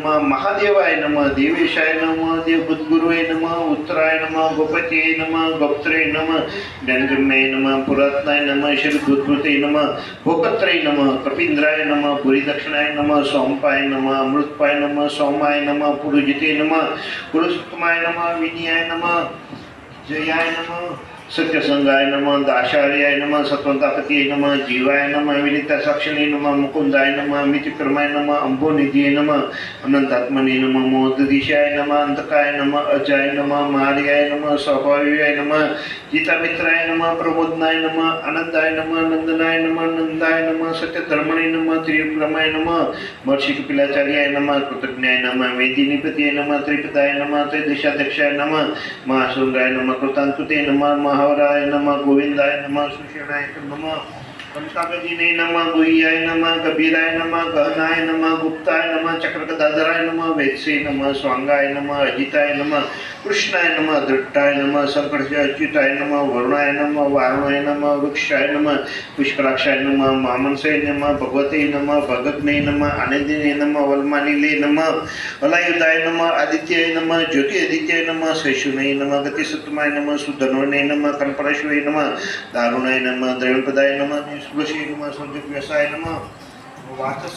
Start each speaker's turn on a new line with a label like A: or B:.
A: મહાદેવાય નમઃ દેવેશાય નમઃ દેવબુદ્ધગુરુએ નમઃ ઉત્તરાય નમઃ ગોપતિએ નમઃ ગોપ્ત્રે નમઃ જ્ઞાનગમ્યાય નમઃ પુરાતનાય નમઃ શ્રી ભૂતભૂતે નમઃ ભોકત્રે નમઃ કપિન્દ્રાય નમઃ પુરીદક્ષિણાય નમઃ સોમપાય નમઃ અમૃતપાય નમઃ સોમાય નમઃ પુરુજિતે નમઃ પુરુષોત્તમાય નમઃ વિનિયાય નમઃ જયાય નમઃ સત્યસંગાય નમઃ દાશાર્યાય નમઃ સત્વતાપતિએ નમઃ જીવાય નમઃ વિનિતા સાક્ષિણે નમઃ મુકુંદાય નમઃ મિતિક્રમાય નમઃ અંબોનિધિએ નમઃ અનંતાત્મને નમઃ મોદદિશાય નમઃ અંતકાય નમઃ અજાય નમઃ માર્યાય નમઃ સ્વભાવ્યાય નમઃ ગીતામિત્રાય નમઃ પ્રબોધનાય નમઃ આનંદાય નમઃ નંદનાય નમઃ નંદાય નમઃ સત્યધર્મણે નમઃ ત્રિવિક્રમાય નમઃ મહર્ષિ કપિલાચાર્યાય નમઃ કૃતજ્ઞાય નમઃ વેદિનિપતિએ નમઃ ત્રિપદાય નમઃ ત્રિદશાધ્યક્ષાય નમઃ મહાસુંદરાય નમઃ કૃતાંકુતે નમઃ મહાવરાય નમઃ ગોવિંદાય નમઃ સુષેણાય નમઃ કંકાગજીને નમઃ ગુહ્યાય નમઃ કબીરાય નમઃ, ગહનાય નમઃ, ગુપ્તાય નમઃ, ચક્રગદાધરાય નમઃ વેત્સે નમઃ, સ્વાંગાય નમઃ, અજિતાય નમઃ, કૃષ્ણાય નમઃ દૃષ્ટાય નમઃ સંકર્ષાય અચ્યુતાય નમઃ, વરુણાય નમઃ, વારુણાય નમઃ, વૃક્ષાય નમઃ, પુષ્કરાક્ષાય નમઃ, મામનસાય નમઃ ભગવતે નમઃ ભગતને નમઃ આનંદિને નમઃ વલમાનિલે નમઃ વલાયુદાય નમઃ, આદિત્યાય નમઃ જ્યોતિ આદિત્યાય નમઃ શૈશુને નમઃ, ગતિસત્તમાય નમઃ સુધનોને નમઃ કનપરશ્વય નમઃ, દારુણાય નમઃ, દ્રવિણપદાય નમઃ નિષ્કૃષે નમઃ સંજુવ્યસાય નમઃ વાચસ